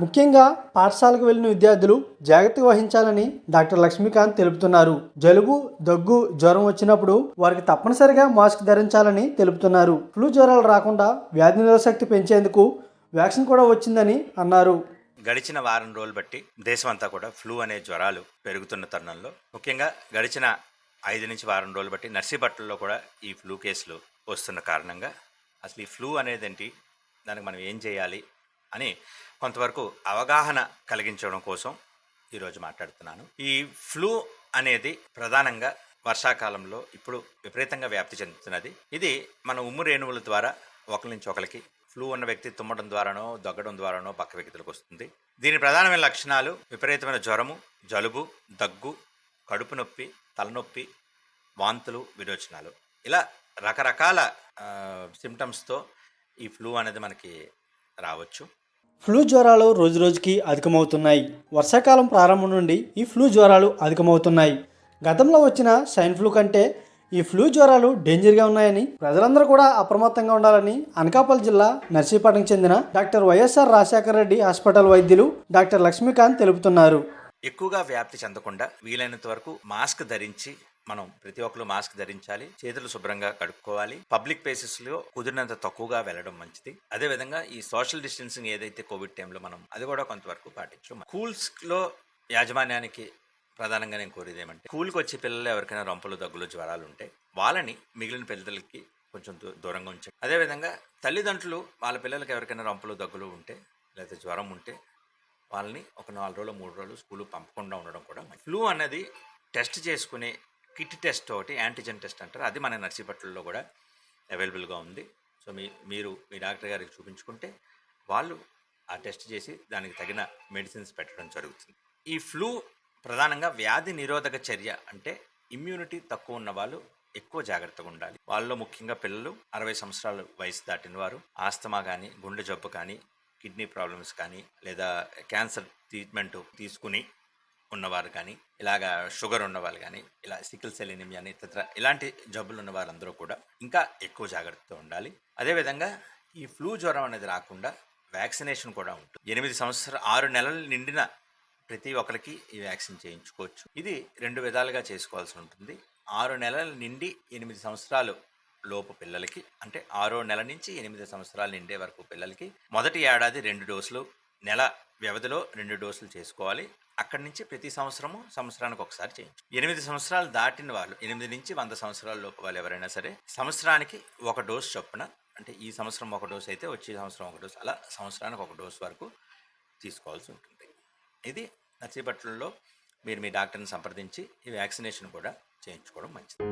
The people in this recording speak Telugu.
ముఖ్యంగా పాఠశాలకు వెళ్ళిన విద్యార్థులు జాగ్రత్త వహించాలని డాక్టర్ లక్ష్మీకాంత్ తెలుపుతున్నారు. జలుబు దగ్గు జ్వరం వచ్చినప్పుడు వారికి తప్పనిసరిగా మాస్క్ ధరించాలని తెలుపుతున్నారు. ఫ్లూ జ్వరాలు రాకుండా వ్యాధి నిరోధశక్తి పెంచేందుకు వ్యాక్సిన్ కూడా వచ్చిందని అన్నారు. గడిచిన వారం రోజులు బట్టి దేశమంతా కూడా ఫ్లూ అనే జ్వరాలు పెరుగుతున్న తరుణంలో ముఖ్యంగా గడిచిన ఐదు నుంచి వారం రోజులు బట్టి నర్సీపట్నంలో కూడా ఈ ఫ్లూ కేసులు వస్తున్న కారణంగా అసలు ఈ ఫ్లూ అనేది ఏంటి దానికి మనం ఏం చేయాలి? అని కొంతవరకు అవగాహన కలిగించడం కోసం ఈరోజు మాట్లాడుతున్నాను. ఈ ఫ్లూ అనేది ప్రధానంగా వర్షాకాలంలో ఇప్పుడు విపరీతంగా వ్యాప్తి చెందుతున్నది. ఇది మన ఉమ్ము రేణువుల ద్వారా ఒకరి నుంచి ఒకరికి ఫ్లూ ఉన్న వ్యక్తి తుమ్మడం ద్వారానో దగ్గడం ద్వారానో పక్క వ్యక్తులకు వస్తుంది. దీని ప్రధానమైన లక్షణాలు విపరీతమైన జ్వరము జలుబు దగ్గు కడుపు నొప్పి తలనొప్పి వాంతులు విరోచనాలు. ఇలా రకరకాల సిమ్టమ్స్తో ఈ ఫ్లూ అనేది మనకి రావచ్చు. ఫ్లూ జ్వరాలు రోజురోజుకి అధికమవుతున్నాయి. వర్షాకాలం ప్రారంభం నుండి ఈ ఫ్లూ జ్వరాలు అధికమవుతున్నాయి. గతంలో వచ్చిన సైన్ ఫ్లూ కంటే ఈ ఫ్లూ జ్వరాలు డేంజర్గా ఉన్నాయని ప్రజలందరూ కూడా అప్రమత్తంగా ఉండాలని అనకాపల్లి జిల్లా నర్సీపట్నంకి చెందిన doctor YSR Rajasekhara Reddy hospital వైద్యులు డాక్టర్ లక్ష్మీకాంత్ తెలుపుతున్నారు. ఎక్కువగా వ్యాప్తి చెందకుండా వీలైనంత వరకు మాస్క్ ధరించి మనం ప్రతి ఒక్కరు మాస్క్ ధరించాలి చేతులు శుభ్రంగా కడుక్కోవాలి. పబ్లిక్ ప్లేసెస్లో కుదిరినంత తక్కువగా వెళ్ళడం మంచిది. అదే విధంగా ఈ సోషల్ డిస్టెన్సింగ్ ఏదైతే కోవిడ్ టైంలో మనం అది కూడా కొంతవరకు పాటించు. స్కూల్స్లో యాజమాన్యానికి ప్రధానంగా నేను కోరేది ఏమంటే స్కూల్కి వచ్చే పిల్లలు ఎవరికైనా రొంపలు దగ్గులు జ్వరాలు ఉంటే వాళ్ళని మిగిలిన పిల్లలకి కొంచెం దూ- దూరంగా ఉంచండి. అదేవిధంగా తల్లిదండ్రులు వాళ్ళ పిల్లలకి ఎవరికైనా రొంపలు దగ్గులు ఉంటే లేదా జ్వరం ఉంటే వాళ్ళని ఒక నాలుగు రోజులు మూడు రోజులు స్కూల్ పంపకుండా ఉండడం కూడా ఫ్లూ అనేది టెస్ట్ చేసుకునే కిట్ టెస్ట్ ఒకటి యాంటీజెన్ టెస్ట్ అంటారు. అది మన నర్సీపట్నంలో కూడా అవైలబుల్గా ఉంది. సో మీ మీరు మీ డాక్టర్ గారికి చూపించుకుంటే వాళ్ళు ఆ టెస్ట్ చేసి దానికి తగిన మెడిసిన్స్ పెట్టడం జరుగుతుంది. ఈ ఫ్లూ ప్రధానంగా వ్యాధి నిరోధక చర్య అంటే ఇమ్యూనిటీ తక్కువ ఉన్న వాళ్ళు ఎక్కువ జాగ్రత్తగా ఉండాలి. వాళ్ళలో ముఖ్యంగా పిల్లలు అరవై సంవత్సరాల వయసు దాటిన వారు ఆస్తమా కానీ గుండె జబ్బు కానీ కిడ్నీ ప్రాబ్లమ్స్ కానీ లేదా క్యాన్సర్ ట్రీట్మెంట్ తీసుకుని ఉన్నవారు కానీ ఇలాగా షుగర్ ఉన్నవాళ్ళు కానీ ఇలా సికిల్ సెల్ ఎనిమియా అని ఇతర ఇలాంటి జబ్బులు ఉన్న వారందరూ కూడా ఇంకా ఎక్కువ జాగ్రత్తగా ఉండాలి. అదేవిధంగా ఈ ఫ్లూ జ్వరం అనేది రాకుండా వ్యాక్సినేషన్ కూడా ఉంటుంది. ఎనిమిది సంవత్సరాలు ఆరు నెలలు నిండిన ప్రతి ఒక్కరికి ఈ వ్యాక్సిన్ చేయించుకోవచ్చు. ఇది రెండు విధాలుగా చేసుకోవాల్సి ఉంటుంది. ఆరు నెలల నిండి ఎనిమిది సంవత్సరాలు లోపు పిల్లలకి అంటే ఆరో నెల నుంచి ఎనిమిది సంవత్సరాలు నిండే వరకు పిల్లలకి మొదటి ఏడాది రెండు డోసులు నెల వ్యవధిలో రెండు డోసులు చేసుకోవాలి. అక్కడి నుంచి ప్రతి సంవత్సరము సంవత్సరానికి ఒకసారి చేయించు. ఎనిమిది సంవత్సరాలు దాటిన వాళ్ళు ఎనిమిది నుంచి వంద సంవత్సరాల లోపు వాళ్ళు ఎవరైనా సరే సంవత్సరానికి ఒక డోస్ చొప్పున అంటే ఈ సంవత్సరం ఒక డోస్ అయితే వచ్చే సంవత్సరం ఒక డోస్ అలా సంవత్సరానికి ఒక డోస్ వరకు తీసుకోవాల్సి ఉంటుంది. ఇది నర్సీపట్నంలో మీరు మీ డాక్టర్ని సంప్రదించి ఈ వ్యాక్సినేషన్ కూడా చేయించుకోవడం మంచిది.